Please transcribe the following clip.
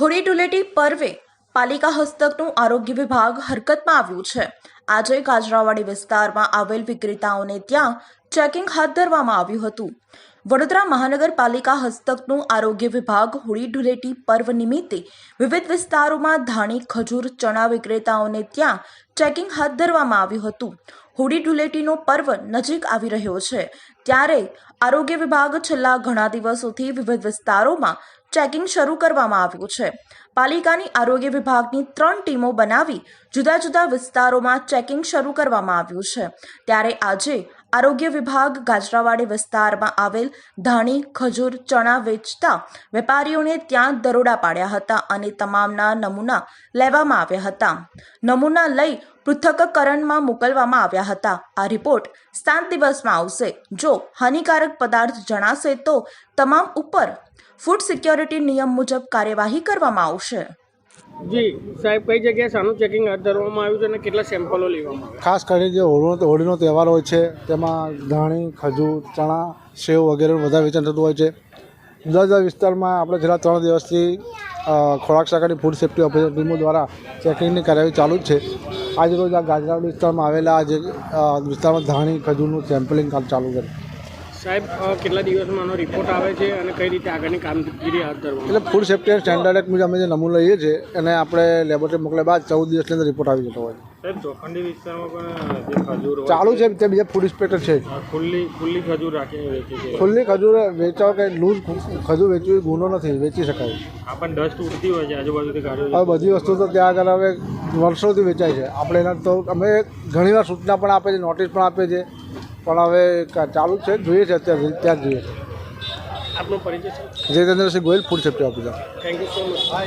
હોળી ધૂળેટી પર્વે પાલિકા હસ્તકનું આરોગ્ય વિભાગ હરકતમાં આવ્યું છે. આજે કાજરાવાડી વિસ્તારમાં આવેલ વિક્રેતાઓને ત્યાં ચેકિંગ હાથ ધરવામાં આવ્યું હતું. વડોદરા મહાનગરપાલિકા હસ્તકનું આરોગ્ય વિભાગ હોળી ધૂળેટી પર્વ નિમિત્તે વિવિધ વિસ્તારોમાં ધાણી, ખજૂર, ચણા વિક્રેતાઓને ત્યાં ચેકિંગ હાથ ધરવામાં આવ્યું હતું. હોળી ધૂળેટીનો પર્વ નજીક આવી રહ્યો છે. ત્યારે આરોગ્ય વિભાગ છેલ્લા ઘણા દિવસોથી વિવિધ વિસ્તારોમાં ચેકિંગ શરૂ કરવામાં આવ્યું છે. પાલિકાની આરોગ્ય વિભાગની ત્રણ ટીમો બનાવી જુદા જુદા વિસ્તારોમાં ચેકિંગ શરૂ કરવામાં આવ્યું છે. ત્યારે આજે આરોગ્ય વિભાગ ગાજરાવાડી વિસ્તારમાં આવેલ ધાણી, ખજૂર, ચણા વેચતા વેપારીઓને ત્યાં દરોડા પાડ્યા હતા અને તમામના નમૂના લેવામાં આવ્યા હતા. નમૂના લઈ પૃથ્થકરણમાં મોકલવામાં આવ્યા હતા. આ રિપોર્ટ સાત દિવસમાં આવશે. જો હાનિકારક પદાર્થ જણાશે તો તમામ ઉપર ફૂડ સિક્યોરિટી નિયમ મુજબ કાર્યવાહી કરવામાં આવશે. જી, સાહેબ, કઈ જગ્યાએ શાનું ચેકિંગ હાથ ધરવામાં આવ્યું છે અને કેટલા સેમ્પલો લેવામાં આવ્યા? ખાસ કરીને જે હોળીનો હોળીનો તહેવાર હોય છે, તેમાં ધાણી, ખજૂર, ચણા, સેવ વગેરેનું વધારે વેચાણ થતું હોય છે. જુદા જુદા વિસ્તારમાં આપણે છેલ્લા ત્રણ દિવસથી ખોરાક શાખાની ફૂડ સેફ્ટી ઓફિસર ટીમો દ્વારા ચેકિંગની કાર્યવાહી ચાલુ જ છે. આજ રોજ આ ગાજરાવાડ વિસ્તારમાં આવેલા જે વિસ્તારમાં ધાણી, ખજૂરનું સેમ્પલિંગ કામ ચાલુ છે. સાહેબ કેટલા દિવસમાં આનો રિપોર્ટ આવે છે અને કઈ રીતે આગળની કામગીરી હાથ ધરવામાં એટલે ફૂડ સેફ્ટી સ્ટાન્ડર્ડ એક્ટ મુજબ અમે જે નમૂનો લઈએ છીએ એને આપણે લેબોરેટરી મોકલ્યા બાદ ચૌદ દિવસની અંદર રિપોર્ટ આવી જતો હોય છે. સાહેબ ચોખંડી વિસ્તારમાં પણ જે ખજૂર ચાલુ છે તે બીજા ફૂડ ઇન્સ્પેક્ટર છે ખુલ્લી ખુલ્લી ખજૂર રાખીને વેચે છે. ખુલ્લી ખજૂર વેચાવ કે લૂઝ ખજૂર વેચવી ગુનો નથી વેચી શકાય. આ પણ ડસ્ટ ઉડતી હોય છે આજુબાજુથી ગાડીઓ હવે બધી વસ્તુ તો ત્યાં આગળ હવે વર્ષોથી વેચાય છે. આપણે એના તો અમે ઘણીવાર સૂચના પણ આપે છે નોટિસ પણ આપે છે. પણ હવે ચાલુ છે જોઈએ છે અત્યારે ત્યાં જોઈએ છે. આપનો પરિચય છે Jaychandrasinh Goyal food safety officer thank you so much